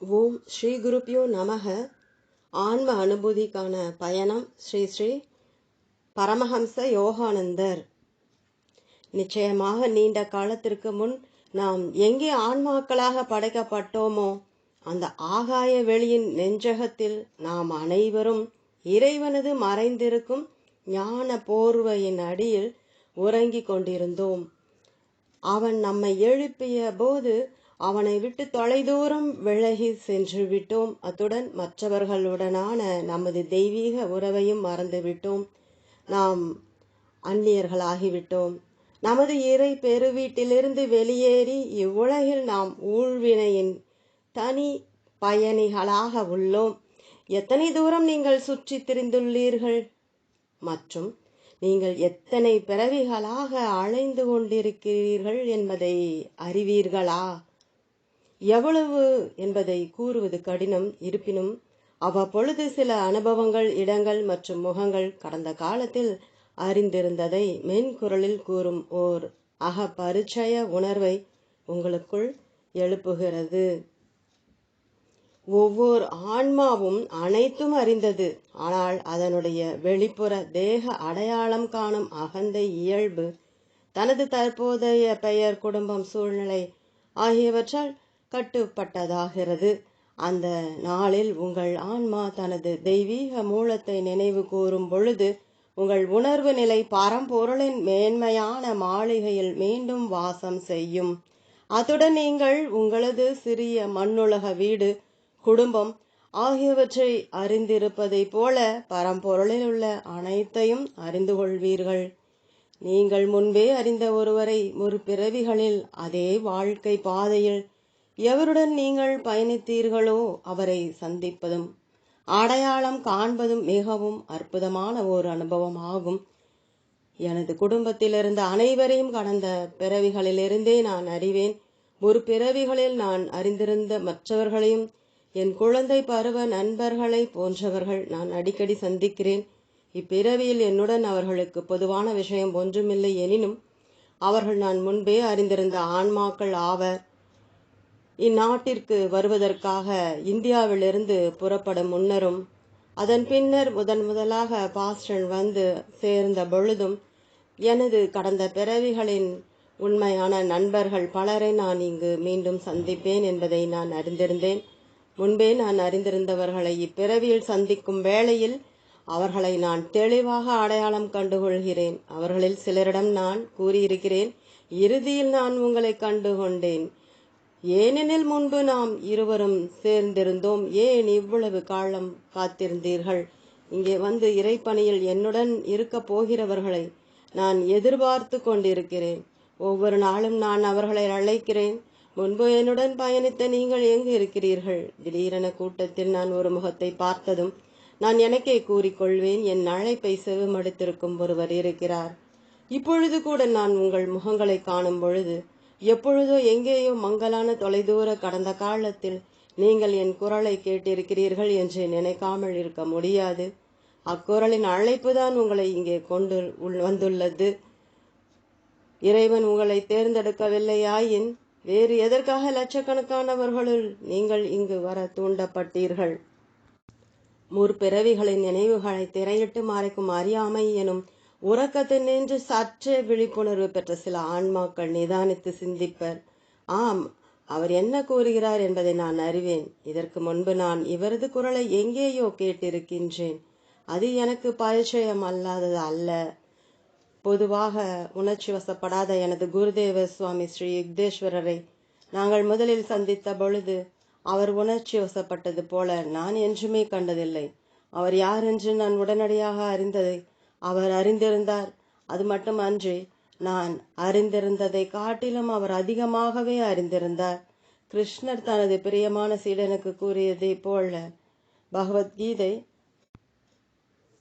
ஓம் ஸ்ரீ குருப்பியோ நமக. ஆன்ம அனுபூதிக்கான பயணம் ஸ்ரீ ஸ்ரீ பரமஹம்ச யோகானந்தர். நிச்சயமாக நீண்ட காலத்திற்கு முன் நாம் எங்கே ஆன்மாக்களாக படைக்கப்பட்டோமோ அந்த ஆகாய வெளியின் நெஞ்சகத்தில் நாம் அனைவரும் இறைவனது மறைந்திருக்கும் ஞான போர்வையின் அடியில் உறங்கிக் கொண்டிருந்தோம். அவன் நம்மை எழுப்பிய போது அவனை விட்டு தொலைதூரம் விலகி சென்று விட்டோம். அத்துடன் மற்றவர்களுடனான நமது தெய்வீக உறவையும் மறந்துவிட்டோம் நாம் அந்நியர்களாகிவிட்டோம். நமது இறை பெருவீட்டிலிருந்து வெளியேறி இவ்வுலகில் நாம் ஊழ்வினையின் தனி பயணிகளாக உள்ளோம். எத்தனை தூரம் நீங்கள் சுற்றி திரிந்துள்ளீர்கள்? மற்றும் நீங்கள் எத்தனை பிறவிகளாக அலைந்து கொண்டிருக்கிறீர்கள் என்பதை அறிவீர்களா? எவ்வளவு என்பதை கூறுவது கடினம். இருப்பினும் அவ்வப்பொழுது சில அனுபவங்கள் இடங்கள் மற்றும் முகங்கள் கடந்த காலத்தில் அறிந்திருந்ததை மென்குரலில் கூறும் ஓர் அக பரிச்சய உணர்வை உங்களுக்குள் எழுப்புகிறது. ஒவ்வொரு ஆன்மாவும் அனைத்தும் அறிந்தது. ஆனால் அதனுடைய வெளிப்புற தேக அடையாளம் காணும் அகந்தை இயல்பு தனது தற்போதைய பெயர் குடும்பம் சூழ்நிலை ஆகியவற்றால் கட்டுப்பட்டதாகிறது. அந்த நாளில் உங்கள் ஆன்மா தனது தெய்வீக மூலத்தை நினைவு கூறும் பொழுது உங்கள் உணர்வு நிலை பரம்பொருளின் மேன்மையான மாளிகையில் மீண்டும் வாசம் செய்யும். அத்துடன் நீங்கள் உங்களது சிறிய மண்ணுலக வீடு குடும்பம் ஆகியவற்றை அறிந்திருப்பதைப் போல பரம்பொருளில் உள்ள அனைத்தையும் அறிந்து கொள்வீர்கள். நீங்கள் முன்பே அறிந்த ஒருவரை ஒரு பிறவிகளில் அதே வாழ்க்கை பாதையில் எவருடன் நீங்கள் பயணித்தீர்களோ அவரை சந்திப்பதும் அடையாளம் காண்பதும் மிகவும் அற்புதமான ஒரு அனுபவம் ஆகும் எனது குடும்பத்தில் இருந்த அனைவரையும் கடந்த பிறவிகளிலிருந்தே நான் அறிவேன். ஒரு பிறவிகளில் நான் அறிந்திருந்த மற்றவர்களையும் என் குழந்தை பருவ நண்பர்களை போன்றவர்கள் நான் அடிக்கடி சந்திக்கிறேன். இப்பிறவியில் என்னுடன் அவர்களுக்கு பொதுவான விஷயம் ஒன்றுமில்லை எனினும் அவர்கள் நான் முன்பே அறிந்திருந்த ஆன்மாக்கள் ஆவர் இந்நாட்டிற்கு வருவதற்காக இந்தியாவிலிருந்து புறப்படும் முன்னரும் அதன் பின்னர் முதன் முதலாக பாஸ்டன் வந்து சேர்ந்த பொழுதும் எனது கடந்த பிறவிகளின் உண்மையான நண்பர்கள் பலரை நான் இங்கு மீண்டும் சந்திப்பேன் என்பதை நான் அறிந்திருந்தேன். முன்பே நான் அறிந்திருந்தவர்களை இப்பிறவியில் சந்திக்கும் வேளையில் அவர்களை நான் தெளிவாக அடையாளம் கண்டுகொள்கிறேன். அவர்களில் சிலரிடம் நான் கூறியிருக்கிறேன் இறுதியில் நான் உங்களை கண்டுகொண்டேன். ஏனெனில் முன்பு நாம் இருவரும் சேர்ந்திருந்தோம். ஏன் இவ்வளவு காலம் காத்திருந்தீர்கள்? இங்கே வந்து இறைப்பணியில் என்னுடன் இருக்கப் போகிறவர்களை நான் எதிர்பார்த்து கொண்டிருக்கிறேன். ஒவ்வொரு நாளும் நான் அவர்களை அழைக்கிறேன். முன்பு என்னுடன் பயணித்த நீங்கள் எங்கு இருக்கிறீர்கள்? திடீரென கூட்டத்தில் நான் ஒரு முகத்தை பார்த்ததும் நான் எனக்கே கூறிக்கொள்வேன் என் அழைப்பை செவிமடுத்திருக்கும் ஒருவர் இருக்கிறார். இப்பொழுது கூட நான் உங்கள் முகங்களை காணும் பொழுது எப்பொழுதோ எங்கேயோ மங்கலான தொலைதூர கடந்த காலத்தில் நீங்கள் என் குரலை கேட்டிருக்கிறீர்கள் என்று நினைக்காமல் இருக்க முடியாது. அக்குரலின் அழைப்பு தான் உங்களை இங்கே கொண்டு வந்துள்ளது. இறைவன் உங்களை தேர்ந்தெடுக்கவில்லையாயின் வேறு எதற்காக லட்சக்கணக்கானவர்களுள் நீங்கள் இங்கு வர தூண்டப்பட்டீர்கள்? முற்பிறவிகளின் நினைவுகளை திரையிட்டு மறைக்கும் அறியாமை எனும் உறக்கத்தில் நின்று சற்றே விழிப்புணர்வு பெற்ற சில ஆன்மாக்கள் நிதானித்து சிந்திப்பர். ஆம் அவர் என்ன கூறுகிறார் என்பதை நான் அறிவேன். இதற்கு முன்பு நான் இவரது குரலை எங்கேயோ கேட்டிருக்கின்றேன். அது எனக்கு பரிச்சயம் அல்லாதது அல்ல. பொதுவாக உணர்ச்சி வசப்படாத எனது குருதேவ சுவாமி ஸ்ரீ யுக்தேஸ்வரரை நாங்கள் முதலில் சந்தித்த பொழுது அவர் உணர்ச்சி வசப்பட்டது போல நான் என்றுமே கண்டதில்லை. அவர் யார் என்று நான் உடனடியாக அறிந்ததை அவர் அறிந்திருந்தார். அது மட்டுமன்றி நான் அறிந்திருந்ததை காட்டிலும் அவர் அதிகமாகவே அறிந்திருந்தார். கிருஷ்ணர் தனது பிரியமான சீடனுக்கு கூறியதை போல பகவத்கீதை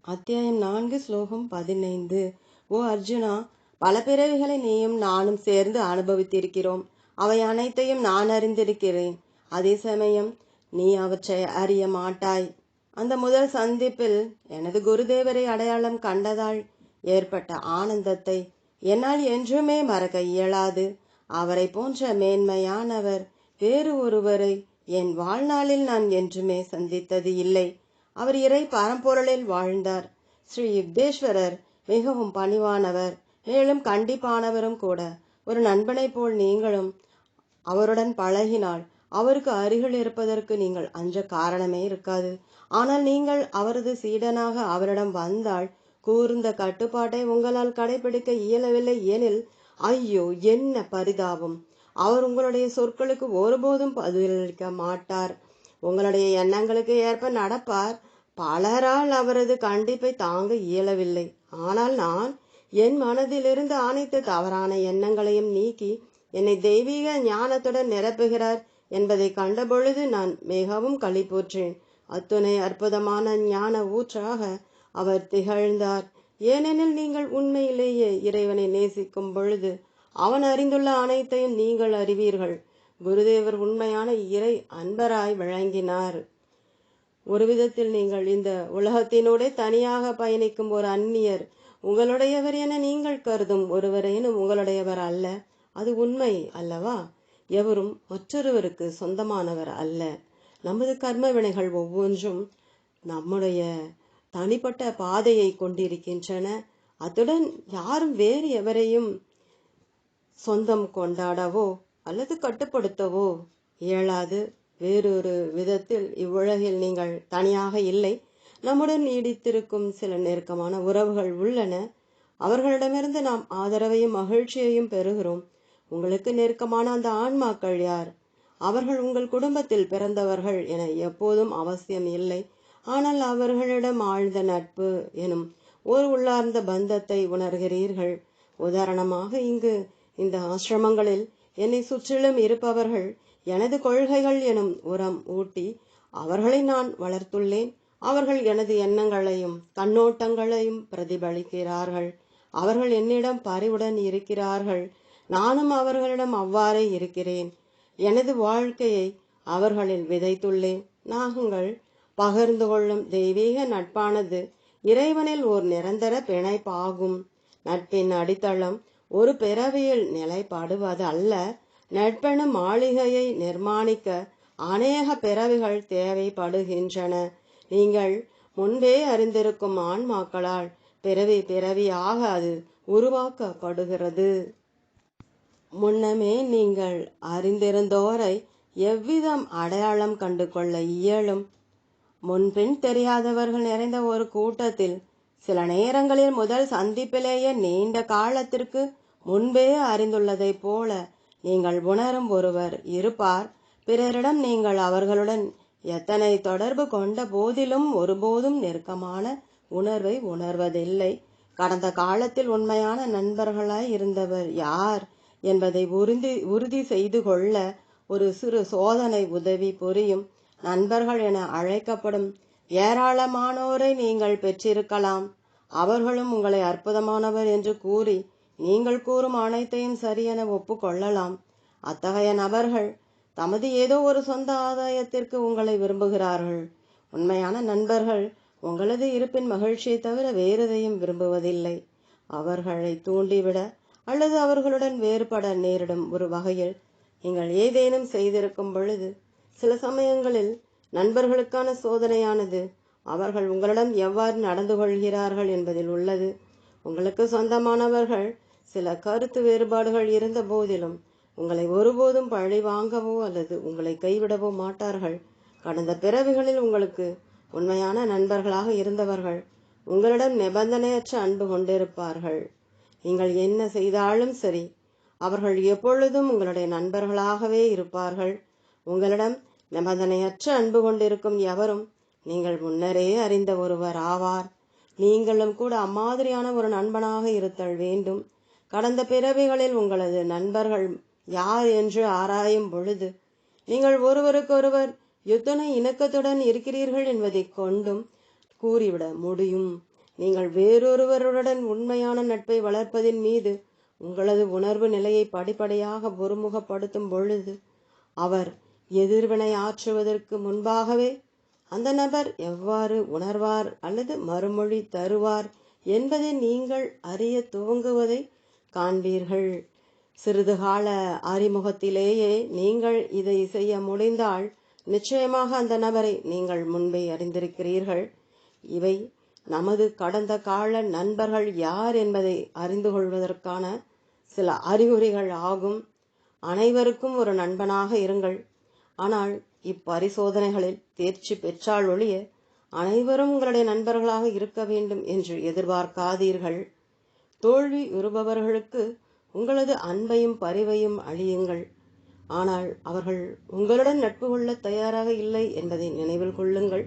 அத்தியாயம் நான்கு ஸ்லோகம் பதினைந்து. ஓ அர்ஜுனா பல பிறவிகளை நீயும் நானும் சேர்ந்து அனுபவித்திருக்கிறோம். அவை அனைத்தையும் நான் அறிந்திருக்கிறேன். அதே சமயம் நீ அவற்றை அறிய மாட்டாய். அந்த முதல் சந்திப்பில் எனது குருதேவரை அடையாளம் கண்டதால் ஏற்பட்ட ஆனந்தத்தை என்னால் என்றுமே மறக்க இயலாது. அவரை போன்ற மேன்மையானவர் வேறு ஒருவரை என் வாழ்நாளில் நான் என்றுமே சந்தித்தது இல்லை. அவர் இறை பரம்பொருளில் வாழ்ந்தார். ஸ்ரீ யுக்தேஸ்வரர் மிகவும் பணிவானவர். மேலும் கண்டிப்பானவரும் கூட. ஒரு நண்பனைப் போல் நீங்களும் அவருடன் பழகினால் அவருக்கு அருகில் இருப்பதற்கு நீங்கள் அஞ்ச காரணமே இருக்காது. ஆனால் நீங்கள் அவரது சீடனாக அவரிடம் வந்தால் கூர்ந்த கட்டுப்பாட்டை உங்களால் கடைபிடிக்க இயலவில்லை எனில் ஐயோ என்ன பரிதாபம். அவர் உங்களுடைய சொற்களுக்கு ஒருபோதும் பதிலளிக்க மாட்டார். உங்களுடைய எண்ணங்களுக்கு ஏற்ப நடப்பார். பலரால் அவரது கண்டிப்பை தாங்க இயலவில்லை. ஆனால் நான் என் மனதிலிருந்து அனைத்து தவறான எண்ணங்களையும் நீக்கி என்னை தெய்வீக ஞானத்துடன் நிரப்புகிறார். என்பதை கண்டபொழுது நான் மிகவும் களிப்புற்றேன். அத்துணை அற்புதமான ஞான ஊற்றாக அவர் திகழ்ந்தார். ஏனெனில் நீங்கள் உண்மையிலேயே இறைவனை நேசிக்கும் பொழுது அவன் அறிந்துள்ள அனைத்தையும் நீங்கள் அறிவீர்கள். குருதேவர் உண்மையான இறை அன்பராய் விளங்கினார். ஒரு விதத்தில் நீங்கள் இந்த உலகத்தினூடே தனியாக பயணிக்கும் ஒரு அந்நியர் உங்களுடையவர் என நீங்கள் கருதும் ஒருவரேனும் உங்களுடையவர் அல்ல. அது உண்மை அல்லவா? எவரும் மற்றொருவருக்கு சொந்தமானவர் அல்ல. நமது கர்ம வினைகள் ஒவ்வொன்றும் நம்முடைய தனிப்பட்ட பாதையை கொண்டிருக்கின்றன. அத்துடன் யாரும் வேறு எவரையும் சொந்தம் கொண்டாடவோ அல்லது கட்டுப்படுத்தவோ இயலாது. வேறொரு விதத்தில் இவ்வுலகில் நீங்கள் தனியாக இல்லை. நம்முடன் நீடித்திருக்கும் சில நெருக்கமான உறவுகள் உள்ளன. அவர்களிடமிருந்து நாம் ஆதரவையும் மகிழ்ச்சியையும் பெறுகிறோம். உங்களுக்கு நெருக்கமான அந்த ஆன்மாக்கள் யார்? அவர்கள் உங்கள் குடும்பத்தில் பிறந்தவர்கள் என எப்போதும் அவசியம் இல்லை. ஆனால் அவர்களிடம் ஆழ்ந்த நட்பு எனும் ஒரு உள்ளார்ந்த பந்தத்தை உணர்கிறீர்கள். உதாரணமாக இங்கு இந்த ஆசிரமங்களில் என்னை சுற்றிலும் இருப்பவர்கள் எனது கொள்கைகள் எனும் உரம் ஊட்டி அவர்களை நான் வளர்த்துள்ளேன். அவர்கள் எனது எண்ணங்களையும் கண்ணோட்டங்களையும் பிரதிபலிக்கிறார்கள். அவர்கள் என்னிடம் பரிவுடன் இருக்கிறார்கள். நானும் அவர்களிடம் அவ்வாறே இருக்கிறேன். எனது வாழ்க்கையை அவர்களில் விதைத்துள்ளேன். நாங்கள் பகிர்ந்து கொள்ளும் தெய்வீக நட்பானது இறைவனில் ஒரு நிரந்தர பிணைப்பாகும். நட்பின் அடித்தளம் ஒரு பிறவியில் நிலைப்படுவது அல்ல. நட்பெனும் மாளிகையை நிர்மாணிக்க அநேக பிறவிகள் தேவைப்படுகின்றன. நீங்கள் முன்பே அறிந்திருக்கும் ஆன்மாக்களால் பிறவி பிறவியாக அது உருவாக்கப்படுகிறது. முன்னமே நீங்கள் அறிந்திருந்தோரை எவ்விதம் அடையாளம் கண்டு கொள்ள இயலும்? முன்பின் தெரியாதவர்கள் நிறைந்த ஒரு கூட்டத்தில் சில நேரங்களில் முதல் சந்திப்பிலேயே நீண்ட காலத்திற்கு முன்பே அறிந்துள்ளதைப் போல நீங்கள் உணரும் ஒருவர் இருப்பார். பிறரிடம் நீங்கள் அவர்களுடன் எத்தனை தொடர்பு கொண்ட போதிலும் ஒருபோதும் நெருக்கமான உணர்வை உணர்வதில்லை. கடந்த காலத்தில் உண்மையான நண்பர்களாய் இருந்தவர் யார்? என்பதை உறுதி உறுதி செய்து கொள்ள ஒரு சிறு சோதனை உதவி புரியும். நண்பர்கள் என அழைக்கப்படும் ஏராளமானோரை நீங்கள் பெற்றிருக்கலாம். அவர்களும் உங்களை அற்புதமானவர் என்று கூறி நீங்கள் கூறும் அனைத்தையும் சரியென ஒப்புக்கொள்ளலாம். அத்தகைய நபர்கள் தமது ஏதோ ஒரு சொந்த ஆதாயத்திற்கு உங்களை விரும்புகிறார்கள். உண்மையான நண்பர்கள் உங்களது இருப்பின் மகிழ்ச்சியை தவிர வேறெதையும் விரும்புவதில்லை. அவர்களை தூண்டிவிட அல்லது அவர்களுடன் வேறுபட நேரிடும் ஒரு வகையில் நீங்கள் ஏதேனும் செய்திருக்கும் பொழுது சில சமயங்களில் நண்பர்களுக்கான சோதனையானது அவர்கள் உங்களிடம் எவ்வாறு நடந்து கொள்கிறார்கள் என்பதில் உள்ளது. உங்களுக்கு சொந்தமானவர்கள் சில கருத்து வேறுபாடுகள் இருந்த போதிலும் உங்களை ஒருபோதும் பழி வாங்கவோ அல்லது உங்களை கைவிடவோ மாட்டார்கள். கடந்த பிறவிகளில் உங்களுக்கு உண்மையான நண்பர்களாக இருந்தவர்கள் உங்களிடம் நிபந்தனையற்ற அன்பு கொண்டிருப்பார்கள். நீங்கள் என்ன செய்தாலும் சரி அவர்கள் எப்பொழுதும் உங்களுடைய நண்பர்களாகவே இருப்பார்கள். உங்களிடம் நிபந்தனையற்ற அன்பு கொண்டிருக்கும் எவரும் நீங்கள் முன்னரே அறிந்த ஒருவர் ஆவார். நீங்களும் கூட அம்மாதிரியான ஒரு நண்பனாக இருத்தல் வேண்டும். கடந்த பிறவிகளில் உங்களது நண்பர்கள் யார் என்று ஆராயும் பொழுது நீங்கள் ஒருவருக்கொருவர் எத்தனை இணக்கத்துடன் இருக்கிறீர்கள் என்பதை கொண்டும் கூறிவிட முடியும். நீங்கள் வேறொருவருடன் உண்மையான நட்பை வளர்ப்பதின் மீது உங்களது உணர்வு நிலையை படிப்படியாக ஒருமுகப்படுத்தும் பொழுது அவர் எதிர்வினை ஆற்றுவதற்கு முன்பாகவே அந்த நபர் எவ்வாறு உணர்வார் அல்லது மறுமொழி தருவார் என்பதை நீங்கள் அறிய துவங்குவதை காண்பீர்கள். சிறிது கால அறிமுகத்திலேயே நீங்கள் இதை செய்ய முடிந்தால் நிச்சயமாக அந்த நபரை நீங்கள் முன்பே அறிந்திருக்கிறீர்கள். இவை நமது கடந்த கால நண்பர்கள் யார் என்பதை அறிந்து கொள்வதற்கான சில அறிகுறிகள் ஆகும். அனைவருக்கும் ஒரு நண்பனாக இருங்கள். ஆனால் இப்பரிசோதனைகளில் தேர்ச்சி பெற்றால் ஒழிய அனைவரும் உங்களுடைய நண்பர்களாக இருக்க வேண்டும் என்று எதிர்பார்க்காதீர்கள். தோல்வி உறுபவர்களுக்கு உங்களது அன்பையும் பரிவையும் அழியுங்கள். ஆனால் அவர்கள் உங்களுடன் நட்பு கொள்ள தயாராக இல்லை என்பதை நினைவில் கொள்ளுங்கள்.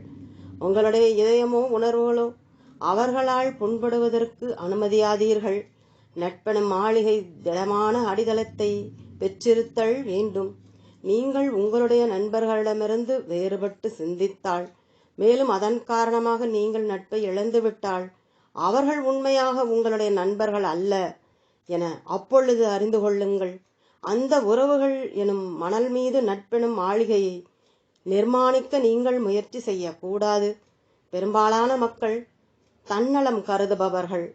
உங்களுடைய இதயமோ உணர்வுகளோ அவர்களால் புண்படுவதற்கு அனுமதியாதீர்கள். நட்பெனும் மாளிகை திடமான அடித்தளத்தை பெற்றிருத்தல் வேண்டும். நீங்கள் உங்களுடைய நண்பர்களிடமிருந்து வேறுபட்டு சிந்தித்தாள் மேலும் அதன் காரணமாக நீங்கள் நட்பை இழந்துவிட்டால் அவர்கள் உண்மையாக உங்களுடைய நண்பர்கள் அல்ல என அப்பொழுது அறிந்து கொள்ளுங்கள். அந்த உறவுகள் எனும் மணல் மீது நட்பெனும் மாளிகையை நிர்மாணிக்க நீங்கள் முயற்சி செய்யக்கூடாது. பெரும்பாலான மக்கள் தன்னலம் கருதுபவர்கள்.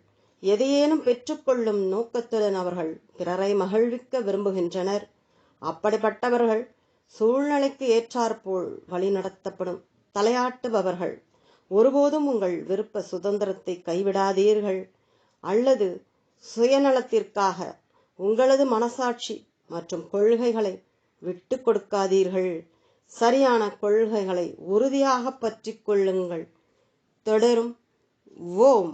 எதையேனும் பெற்றுக்கொள்ளும் நோக்கத்துடன் அவர்கள் பிறரை மகிழ்விக்க விரும்புகின்றனர். அப்படிப்பட்டவர்கள் சூழ்நிலைக்கு ஏற்றாற்போல் வழிநடத்தப்படும் தலையாட்டுபவர்கள். ஒருபோதும் உங்கள் விருப்ப சுதந்திரத்தை கைவிடாதீர்கள். அல்லது சுயநலத்திற்காக உங்களது மனசாட்சி மற்றும் கொள்கைகளை விட்டு கொடுக்காதீர்கள். சரியான கொள்கைகளை உறுதியாக பற்றி கொள்ளுங்கள். தொடரும் ஓம்